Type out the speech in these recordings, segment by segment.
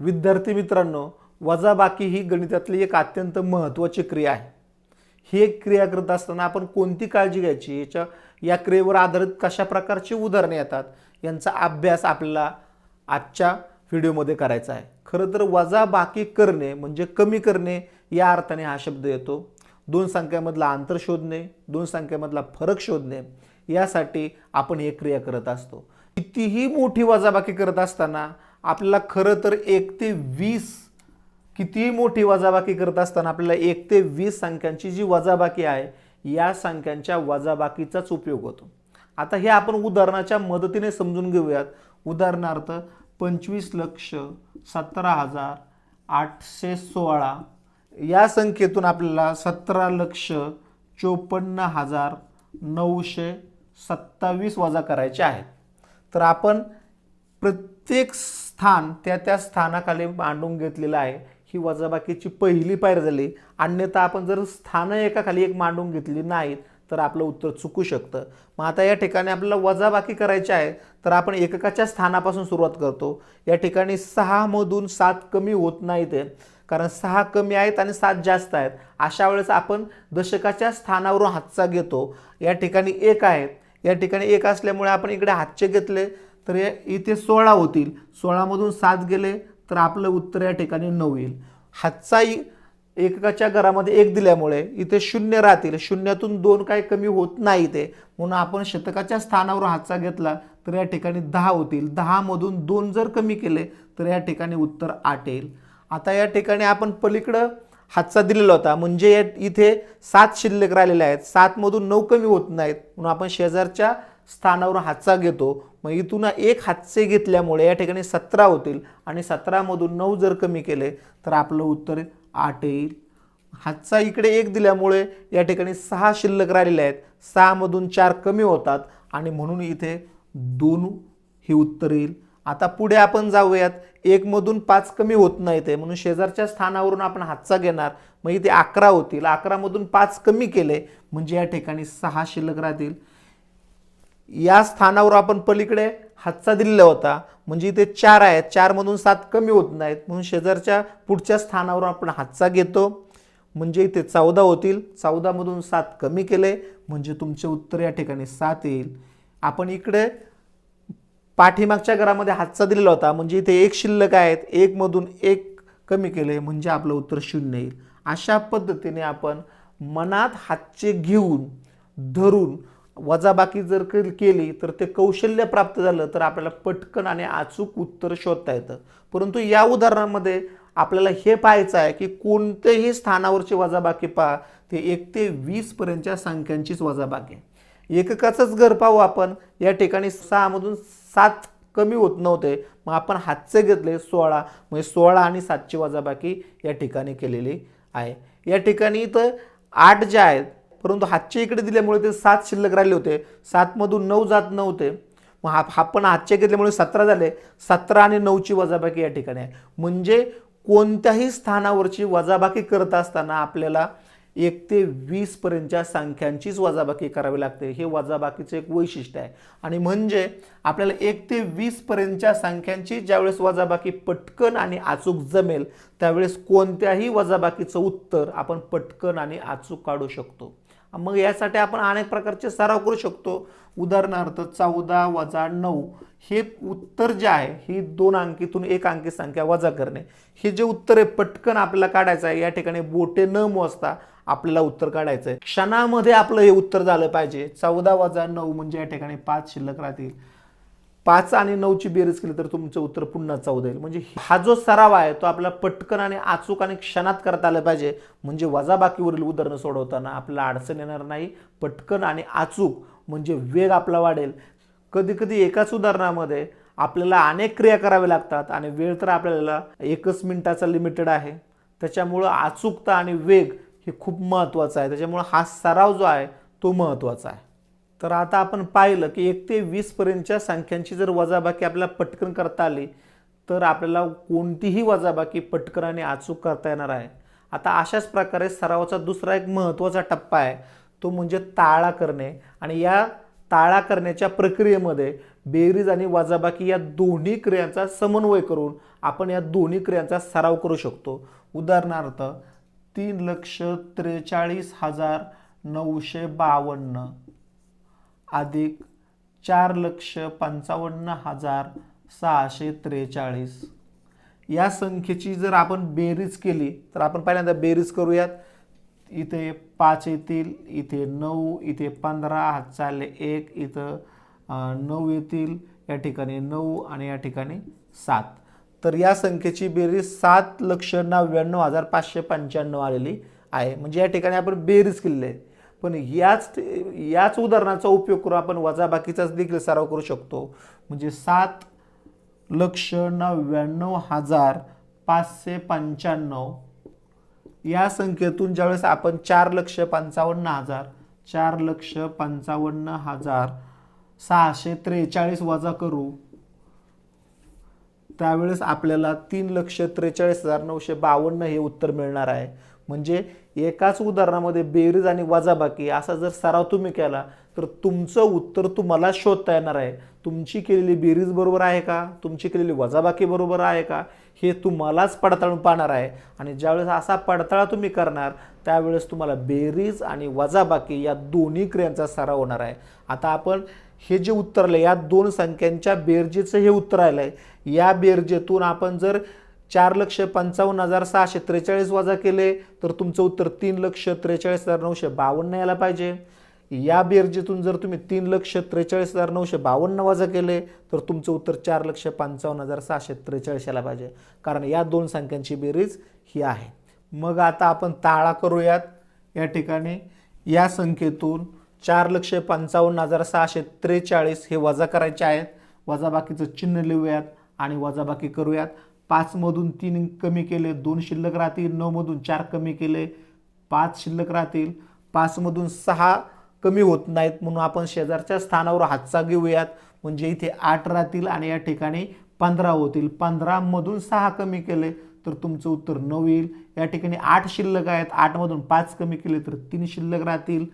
विद्यार्थी मित्रांनो वजाबाकी ही गणितातली एक अत्यंत महत्त्वाची क्रिया आहे. ही एक क्रिया करत असताना आपण कोणती काळजी घ्यायची? याच्या या क्रियेवर आधारित कशा प्रकारची उदाहरणे येतात? यांचा अभ्यास आपल्याला आजच्या व्हिडिओमध्ये करायचा आहे. खरं तर वजाबाकी करणे म्हणजे कमी करणे या अर्थाने हा शब्द येतो. दोन संख्यामधला अंतर शोधणे दोन संख्यामधला फरक शोधणे यासाठी आपण हे क्रिया करत असतो. कितीही मोठी वजाबाकी करत असताना आपल्याला खरं तर एक ते वीस कितीही मोठी वजाबाकी करत असताना आपल्याला एक ते वीस संख्यांची जी वजाबाकी आहे या संख्यांच्या वजाबाकीचाच उपयोग होतो. आता हे आपण उदाहरणाच्या मदतीने समजून घेऊयात. उदाहरणार्थ पंचवीस लक्ष सतरा हजार आठशे सोळा. या संख्येतून आपल्याला सतरा लक्ष चोपन्न हजार नऊशे सत्तावीस वजा करायचे आहेत. तर आपण प्रत्येक स्थान त्या त्या स्थानाखाली मांडून घेतलेलं आहे. ही वजाबाकीची पहिली पायरी झाली. अन्यथा आपण जर स्थानं एकाखाली एक मांडून घेतली नाहीत तर आपलं उत्तर चुकू शकतं. मग आता या ठिकाणी आपल्याला वजाबाकी करायची आहे तर आपण एककाच्या स्थानापासून सुरुवात करतो. या ठिकाणी सहामधून सात कमी होत नाहीत कारण सहा कमी आहेत आणि सात जास्त आहेत. अशा वेळेस आपण दशकाच्या स्थानावरून हातचा घेतो. या ठिकाणी एक आहेत. या ठिकाणी एक असल्यामुळे आपण इकडे हातचे घेतले. तर हे इथे सोळा होतील. सोळामधून सात गेले तर आपलं उत्तर या ठिकाणी नऊ येईल. हातचाही एकाच्या एककाच्या घरामध्ये एक दिल्यामुळे इथे शून्य राहतील. शून्यातून दोन काय कमी होत नाही ते. म्हणून आपण शतकाच्या स्थानावर हातचा घेतला तर या ठिकाणी दहा होतील. दहामधून दोन जर कमी केले तर या ठिकाणी उत्तर आठ येईल. आता या ठिकाणी आपण पलीकडं हातचा दिलेला होता. म्हणजे या- इथे सात शिल्लक राहिलेले आहेत. सातमधून नऊ कमी होत नाहीत. म्हणून आपण शेजारच्या स्थानावर हातचा घेतो मग इथून एक हातचे घेतल्यामुळे या ठिकाणी सतरा होतील आणि सतरामधून नऊ जर कमी केले तर आपलं उत्तर आठ येईल. हातचा इकडे एक दिल्यामुळे या ठिकाणी सहा शिल्लक राहिलेले आहेत. सहामधून चार कमी होतात आणि म्हणून इथे दोन हे उत्तर येईल. आता पुढे आपण जाऊयात. एकमधून पाच कमी होत नाही ते म्हणून शेजारच्या स्थानावरून आपण हातचा घेणार. मग इथे अकरा होतील. अकरामधून पाच कमी केले म्हणजे या ठिकाणी सहा शिल्लक राहतील. या स्थानावर आपण पलीकडे हातचा दिलेला होता. म्हणजे इथे चार आहेत. चारमधून सात कमी होत नाहीत. म्हणून शेजारच्या पुढच्या स्थानावर आपण हातचा घेतो. म्हणजे इथे चौदा होतील. चौदामधून सात कमी केले. म्हणजे तुमचे उत्तर या ठिकाणी सात येईल. आपण इकडे पाठीमागच्या घरामध्ये हातचा दिलेला होता. म्हणजे इथे एक शिल्लक आहेत. एकमधून एक कमी केले. म्हणजे आपलं उत्तर शून्य येईल. अशा पद्धतीने आपण मनात हातचे घेऊन धरून वजाबाकी जर केली तर ते कौशल्य प्राप्त झालं तर आपल्याला पटकन आणि अचूक उत्तर शोधता येतं. परंतु या उदाहरणामध्ये आपल्याला हे पाहायचं आहे की कोणत्याही स्थानावरची वजाबाकी पहा ते एक ते वीसपर्यंतच्या संख्यांचीच वजाबाकी आहे. एककाचंच घर पाहू आपण या ठिकाणी सहामधून सात कमी होत नव्हते मग आपण हातचे घेतले सोळा म्हणजे सोळा आणि सातची वजाबाकी या ठिकाणी केलेली आहे. या ठिकाणी तर आठ जे आहेत परंतु हातच्या इकडे दिल्यामुळे ते सात शिल्लक राहिले होते. सातमधून नऊ जात नव्हते. मग हा आपण हातचे घेतल्यामुळे सतरा झाले. सतरा आणि नऊची वजाबाकी या ठिकाणी आहे. म्हणजे कोणत्याही स्थानावरची वजाबाकी करत असताना आपल्याला एक ते वीसपर्यंतच्या संख्यांचीच वजाबाकी करावी लागते. हे वजाबाकीचं एक वैशिष्ट्य आहे. आणि म्हणजे आपल्याला एक ते वीसपर्यंतच्या संख्यांची ज्यावेळेस वजाबाकी पटकन आणि अचूक जमेल त्यावेळेस कोणत्याही वजाबाकीचं उत्तर आपण पटकन आणि अचूक काढू शकतो. मग यासाठी आपण अनेक प्रकारचे सराव करू शकतो. उदाहरणार्थ चौदा वजा नऊ हे उत्तर जे आहे ही दोन अंकीतून एक अंकी संख्या वजा करणे. हे जे उत्तर आहे पटकन आपल्याला काढायचं आहे. या ठिकाणी बोटे न मोजता आपल्याला उत्तर काढायचं आहे. क्षणामध्ये आपलं हे उत्तर झालं पाहिजे. चौदा वजा नऊ म्हणजे या ठिकाणी पाच शिल्लक राहतील. पाच आणि नऊची बेरीज केली तर तुमचं उत्तर पुन्हा चौदा येईल. म्हणजे हा जो सराव आहे तो आपल्याला पटकन आणि अचूक आणि क्षणात करता आलं पाहिजे. म्हणजे वजाबाकीवरील उदाहरणं सोडवताना आपल्याला अडचण येणार नाही. पटकन आणि अचूक म्हणजे वेग आपला वाढेल. कधी कधी एकाच उदाहरणामध्ये आपल्याला अनेक क्रिया कराव्या लागतात आणि वेळ तर आपल्याला एकच मिनिटाचा लिमिटेड आहे. त्याच्यामुळं अचूकता आणि वेग हे खूप महत्त्वाचं आहे. त्याच्यामुळं हा सराव जो आहे तो महत्त्वाचा आहे. तर आता आपण पाहिलं की एक ते वीसपर्यंतच्या संख्यांची जर वजाबाकी आपल्याला पटकन करता आली तर आपल्याला कोणतीही वजाबाकी पटकन आणि अचूक करता येणार आहे. आता अशाच प्रकारे सरावाचा दुसरा एक महत्त्वाचा टप्पा आहे तो म्हणजे ताळा करणे. आणि या ताळा करण्याच्या प्रक्रियेमध्ये बेरीज आणि वजाबाकी या दोन्ही क्रियांचा समन्वय करून आपण या दोन्ही क्रियांचा सराव करू शकतो. उदाहरणार्थ तीन लक्ष त्रेचाळीस हजार नऊशे बावन्न. अधिक चार लक्ष पंचावन्न हजार सहाशे त्रेचाळीस. या संख्येची जर आपण बेरीज केली तर आपण पहिल्यांदा बेरीज करूयात. इथे पाच येतील इथे नऊ इथे पंधरा हात चालले एक इथं नऊ येतील या ठिकाणी नऊ आणि या ठिकाणी सात. तर या संख्येची बेरीज सात लक्ष नव्याण्णव हजार पाचशे पंच्याण्णव आलेली आहे. म्हणजे या ठिकाणी आपण बेरीज केलेली आहे. पण याच याच उदाहरणाचा उपयोग करून आपण वजाबाकीचाच देखील सराव करू शकतो. म्हणजे सात लक्ष नव्याण्णव हजार पाचशे पंच्याण्णव. या संख्येतून ज्यावेळेस आपण चार लक्ष पंचावन्न हजार चार लक्ष पंचावन्न हजार सहाशे त्रेचाळीस वजा करू त्यावेळेस आपल्याला तीन लक्ष त्रेचाळीस हजार नऊशे बावन्न हे उत्तर मिळणार आहे. म्हणजे एकाच उदाहरणामध्ये बेरीज आणि वजाबाकी असा जर सराव तुम्ही केला तर तुमचं उत्तर तुम्हाला शोधता येणार आहे. तुमची केलेली बेरीज बरोबर आहे का? तुमची केलेली वजाबाकी बरोबर आहे का? हे तुम्हालाच पडताळून पाहणार आहे. आणि ज्यावेळेस असा पडताळा तुम्ही करणार त्यावेळेस तुम्हाला बेरीज आणि वजाबाकी या दोन्ही क्रियांचा सराव होणार आहे. आता आपण हे जे उत्तर आलं या दोन संख्यांच्या बेरजेचं हे उत्तर आलं आहे या बेरजेतून आपण जर चार लक्ष पंचावन्न हजार सहाशे त्रेचाळीस वजा केले तर तुमचं उत्तर तीन लक्ष त्रेचाळीस हजार नऊशे बावन्न यायला पाहिजे. या बेरजेतून जर तुम्ही तीन लक्ष त्रेचाळीस हजार नऊशे बावन्न वजा केले तर तुमचं उत्तर चार लक्ष पंचावन्न हजार सहाशे त्रेचाळीस यायला पाहिजे. कारण या दोन संख्यांची बेरीज ही आहे. मग आता आपण ताळा करूयात. या ठिकाणी या संख्येतून चार लक्ष पंचावन्न हजार सहाशे त्रेचाळीस हे वजा करायचे आहेत. वजाबाकीचं चिन्ह लिहूयात आणि वजाबाकी करूयात. पाचमधून तीन कमी केले दोन शिल्लक राहतील नऊमधून चार कमी केले पाच शिल्लक राहतील. पाचमधून सहा कमी होत नाहीत म्हणून आपण शेजारच्या स्थानावर हातचा घेऊयात म्हणजे इथे आठ राहतील आणि या ठिकाणी पंधरा होतील. पंधरामधून सहा कमी केले तर तुमचं उत्तर नऊ येईल. या ठिकाणी आठ शिल्लक आहेत. आठमधून पाच कमी केले तर तीन शिल्लक राहतील.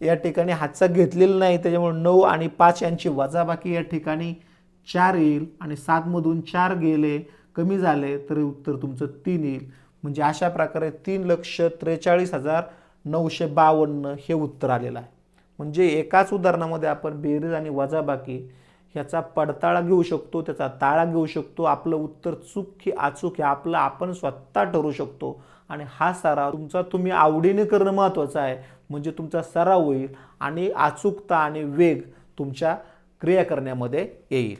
या ठिकाणी हातचा घेतलेला नाही त्याच्यामुळे नऊ आणि पाच यांची वजाबाकी या ठिकाणी चार येईल आणि सातमधून चार गेले. कमी झाले तर उत्तर तुमचं तीन येईल. म्हणजे अशा प्रकारे तीन लक्ष त्रेचाळीस हजार नऊशे बावन्न हे उत्तर आलेलं आहे. म्हणजे एकाच उदाहरणामध्ये आपण बेरीज आणि वजाबाकी ह्याचा पडताळा घेऊ शकतो त्याचा ताळा घेऊ शकतो आपलं उत्तर चूक की अचूक हे आपलं आपण स्वतः ठरवू शकतो. आणि हा सराव तुमचा तुम्ही आवडीने करणं महत्त्वाचं आहे. म्हणजे तुमचा सराव होईल आणि अचूकता आणि वेग तुमच्या क्रिया करण्यामध्ये येईल.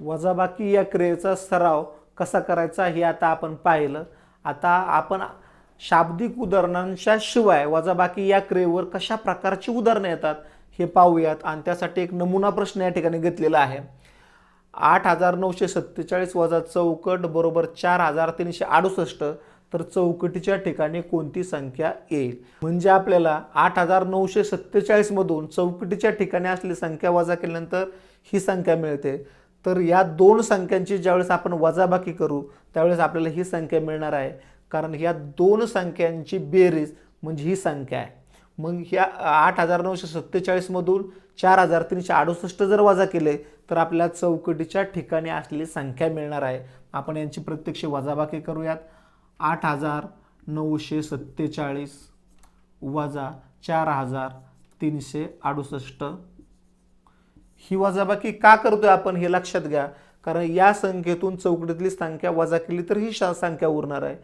वजाबाकी या क्रियेचा सराव कसा करायचा हे आता आपण पाहिलं. आता आपण शाब्दिक उदाहरणांच्या शिवाय वजाबाकी या क्रियेवर कशा प्रकारची उदाहरणं येतात हे पाहूयात. आणि त्यासाठी एक नमुना प्रश्न या ठिकाणी घेतलेला आहे. आठ हजार नऊशे सत्तेचाळीस वजा चौकट बरोबर चार हजार तीनशे अडुसष्ट तर चौकटीच्या ठिकाणी कोणती संख्या येईल? म्हणजे आपल्याला आठ हजार नऊशे सत्तेचाळीसमधून चौकटीच्या ठिकाणी असलेली संख्या वजा केल्यानंतर ही संख्या मिळते. तर या दोन संख्यांची ज्यावेळेस आपण वजाबाकी करू त्यावेळेस आपल्याला ही संख्या मिळणार आहे. कारण ह्या दोन संख्यांची बेरीज म्हणजे ही संख्या आहे. मग ह्या आठ हजार नऊशे सत्तेचाळीसमधून चार हजार तीनशे अडुसष्ट जर वजा केले तर आपल्याला चौकटीच्या ठिकाणी असलेली संख्या मिळणार आहे. आपण यांची प्रत्यक्ष वजाबाकी करूयात. आठ हजार नऊशे सत्तेचाळीस वजा चार हजार तीनशे अडुसष्ट. ही वजाबाकी का करतोय आपण हे लक्षात घ्या. कारण या संख्येतून चौकटीतली संख्या वजा केली तर ही संख्या उरणार आहे.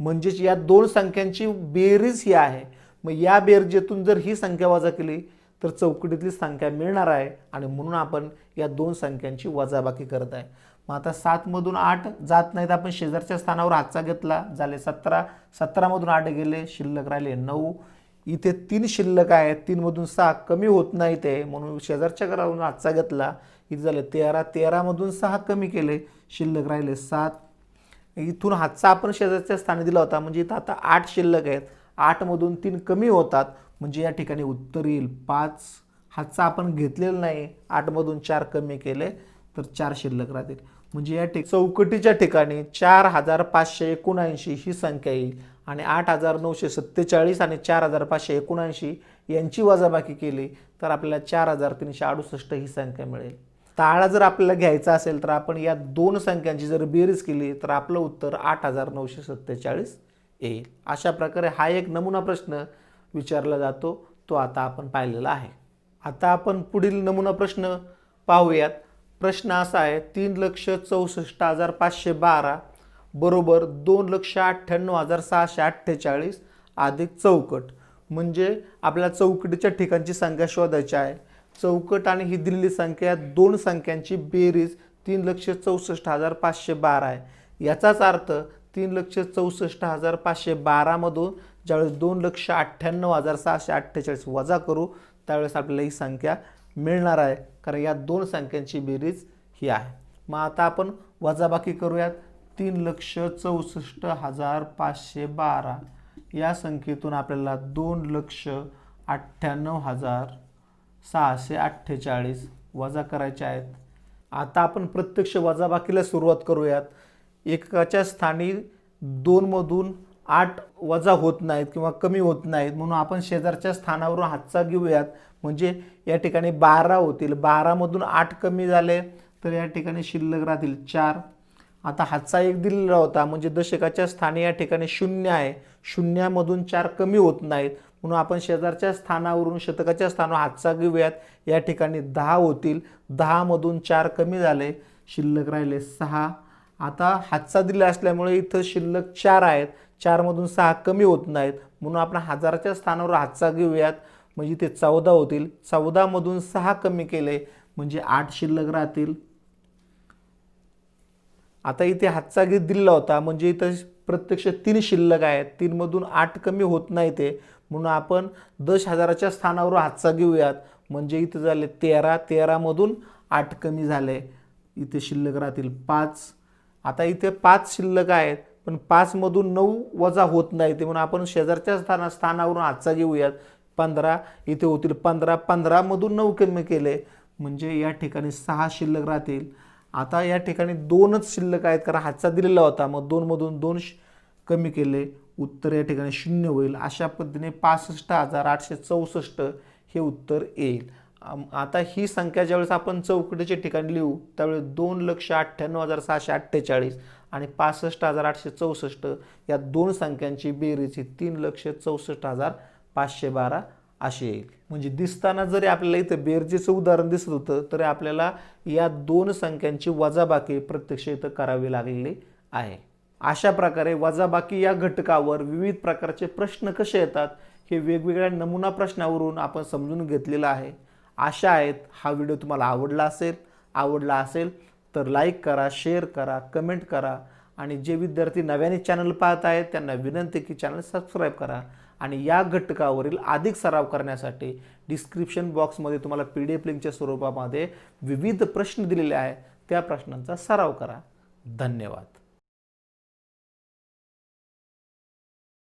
म्हणजेच या दोन संख्यांची बेरीज ही आहे. मग या बेरजेतून जर ही संख्या वजा केली तर चौकटीतली संख्या मिळणार आहे आणि म्हणून आपण या दोन संख्यांची वजाबाकी करत आहे. मग आता सातमधून आठ जात नाहीत. आपण शेजारच्या स्थानावर हातचा घेतला. झाले सतरा. सतरामधून आठ गेले. शिल्लक राहिले नऊ. इथे तीन शिल्लक आहेत तीनमधून सहा कमी होत नाही ते म्हणून शेजारच्या घरावरून हातचा घेतला. इथे झालं तेरा तेरामधून सहा कमी केले शिल्लक राहिले सात. इथून हातचा आपण शेजारच्या स्थानी दिला होता म्हणजे इथं आता आठ शिल्लक आहेत. आठमधून तीन कमी होतात म्हणजे या ठिकाणी उत्तर येईल पाच. हातचा आपण घेतलेला नाही आठमधून चार कमी केले तर चार शिल्लक राहतील. म्हणजे या ठिक चौकटीच्या ठिकाणी चार हजार पाचशे एकोणऐंशी ही संख्या येईल. आणि आठ हजार नऊशे सत्तेचाळीस आणि चार हजार पाचशे एकोणऐंशी यांची वजाबाकी केली तर आपल्याला चार हजार तीनशे अडुसष्ट ही संख्या मिळेल. ताळा जर आपल्याला घ्यायचा असेल तर आपण या दोन संख्यांची जर बेरीज केली तर आपलं उत्तर आठ हजार नऊशे सत्तेचाळीस येईल. अशा प्रकारे हा एक नमुना प्रश्न विचारला जातो तो आता आपण पाहिलेला आहे. आता आपण पुढील नमुना प्रश्न पाहूयात. प्रश्न असा आहे तीन लक्ष चौसष्ट हजार पाचशे बारा बरोबर दोन लक्ष अठ्ठ्याण्णव हजार सहाशे अठ्ठेचाळीस अधिक चौकट. म्हणजे आपल्याला चौकटीच्या ठिकाणची संख्या शोधायची आहे. चौकट आणि ही दिलेली संख्या या दोन संख्यांची बेरीज तीन लक्ष चौसष्ट हजार पाचशे बारा आहे. याचाच अर्थ तीन लक्ष चौसष्ट हजार पाचशे बारामधून ज्यावेळेस दोन लक्ष अठ्ठ्याण्णव हजार सहाशे अठ्ठेचाळीस वजा करू त्यावेळेस आपल्याला ही संख्या मिळणार आहे. कारण या दोन संख्यांची बेरीज ही आहे. मग आता आपण वजाबाकी करूयात. तीन लक्ष चौसष्ट हजार पाचशे बारा. या संख्येतून आपल्याला दोन लक्ष अठ्ठ्याण्णव हजार सहाशे अठ्ठेचाळीस वजा करायचे आहेत. आता आपण प्रत्यक्ष वजाबाकीला सुरुवात करूयात. एकाच्या स्थानी दोनमधून आठ वजा होत नाहीत किंवा कमी होत नाहीत. म्हणून आपण शेजारच्या स्थानावरून हातचा घेऊयात. म्हणजे या ठिकाणी बारा होतील. बारामधून आठ कमी झाले तर या ठिकाणी शिल्लक राहतील चार. आता हातचा एक दिलेला होता म्हणजे दशकाच्या स्थानी या ठिकाणी शून्य आहे. शून्यामधून चार कमी होत नाहीत. म्हणून आपण शेजारच्या स्थानावरून शतकाच्या स्थानावर हातचा घेऊयात. या ठिकाणी दहा होतील. दहामधून चार कमी झाले. शिल्लक राहिले सहा. आता हातचा दिला असल्यामुळे इथं शिल्लक चार आहेत. चारमधून सहा कमी होत नाहीत. म्हणून आपण हजाराच्या स्थानावर हातचा घेऊयात. म्हणजे ते चौदा होतील. चौदामधून सहा कमी केले. म्हणजे आठ शिल्लक राहतील. आता इथे हातचा गीत दिलेला होता म्हणजे इथं प्रत्यक्ष तीन शिल्लक आहेत तीनमधून आठ कमी होत नाही ते. म्हणून आपण दश हजाराच्या स्थानावर हातचा घेऊयात. म्हणजे इथं झाले तेरा तेरामधून आठ कमी झाले. इथे शिल्लक राहतील पाच. आता इथे पाच शिल्लक आहेत पण पाचमधून नऊ वजा होत नाही ते. म्हणून आपण शेजारच्या स्थाना स्थानावरून हातचा घेऊयात. पंधरा इथे होतील पंधरा. पंधरामधून नऊ कमी केले. म्हणजे या ठिकाणी सहा शिल्लक राहतील. आता या ठिकाणी दोनच शिल्लक आहेत कारण हातचा दिलेला होता. मग दोनमधून दोन श- कमी केले उत्तर या ठिकाणी शून्य होईल. अशा पद्धतीने पासष्ट हजार आठशे चौसष्ट हे उत्तर येईल. आता ही संख्या ज्यावेळेस आपण चौकटीच्या ठिकाणी लिहू त्यावेळेस दोन लक्ष अठ्ठ्याण्णव हजार सहाशे अठ्ठेचाळीस आणि पासष्ट हजार आठशे चौसष्ट या दोन संख्यांची बेरीज ही तीन लक्ष चौसष्ट हजार पाचशे बारा अशी येईल म्हणजे दिसताना जरी आपल्याला इथं बेरजेचं उदाहरण दिसत होतं तरी आपल्याला या दोन संख्यांची वजाबाकी प्रत्यक्ष इथं करावी लागलेली आहे. अशा प्रकारे वजाबाकी या घटकावर विविध प्रकारचे प्रश्न कसे येतात हे वेगवेगळ्या नमुना प्रश्नावरून आपण समजून घेतलेलं आहे. आशा आहेत हा व्हिडिओ तुम्हाला आवडला असेल आवडला असेल तर लाईक करा शेअर करा कमेंट करा. आणि जे विद्यार्थी नव्याने चॅनल पाहत आहेत त्यांना विनंती की चॅनल सबस्क्राईब करा. आणि या घटकावरील अधिक सराव करण्यासाठी डिस्क्रिप्शन बॉक्समध्ये तुम्हाला पी डी एफ लिंकच्या स्वरूपामध्ये विविध प्रश्न दिलेले आहेत. त्या प्रश्नांचा सराव करा. धन्यवाद.